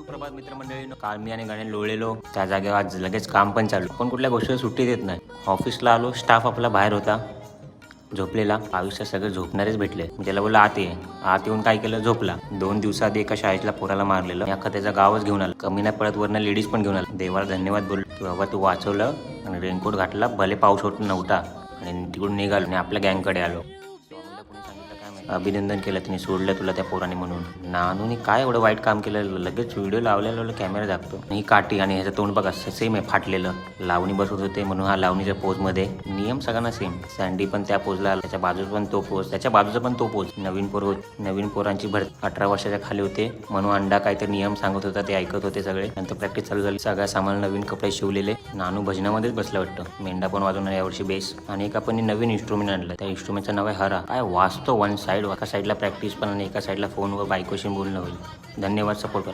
सुप्रभात मित्रमंडळीनो. काल मी आणि गाणे लोळलेलो. त्या जागेवर आज लगेच काम पण चालू. पण कुठल्या गोष्टीला सुट्टी देत नाही. ऑफिसला आलो स्टाफ आपला बाहेर होता. झोपलेला. आयुष्यात सगळे झोपणारेच भेटले. मी त्याला बोललो आत ये. आत येऊन काय केलं? झोपला. दोन दिवसात एका शाळेतल्या पोराला मारलेलं. अख्खा त्याचा गावच घेऊन आला. कमी नाही पडत वरनं लेडीज पण घेऊन आला. देवाला धन्यवाद बोललो. की बाबा तू वाचवलं आणि रेनकोट घातला. भले पाऊस होत नव्हता. आणि तिकडून निघालो आणि आपल्या गँगकडे आलो. अभिनंदन केलं तिने सोडलं तुला त्या पोराने म्हणून. नानूनी काय एवढं वाईट काम केलं? लगेच व्हिडिओ लावलेला कॅमेरा दाखतो ही काठी आणि ह्याचं तोंड बघा सेम आहे फाटलेलं. लावणी बसवत होते म्हणून हा लावणीच्या पोजमध्ये नियम सगळ्यांना सेम सँडी पण त्या पोजला आला. त्याच्या बाजूचा पण तो पोज त्याच्या बाजूचा पण तो पोज नवीन पोर नवीन पोरांची भर अठरा वर्षाच्या खाली होते. म्हणून अंडा काहीतरी नियम सांगत होता ते ऐकत होते सगळे. नंतर प्रॅक्टिस चालू झाली. सगळ्या सामान नवीन कपडे शिवलेले. नानू भजनामध्येच बसला वाटतं. मेंढा पण वाजवणार यावर्षी बेस आणि एक आपण नवीन इन्स्ट्रुमेंट आणलं. त्या इन्स्ट्रुमेंटचं नाव आहे हरा. काय वाचतो वन साईड एका साईडला प्रॅक्टिस पण आणि एका साईडला फोनवर बायकोशी बोलणं होईल. धन्यवाद सपोर्ट करा.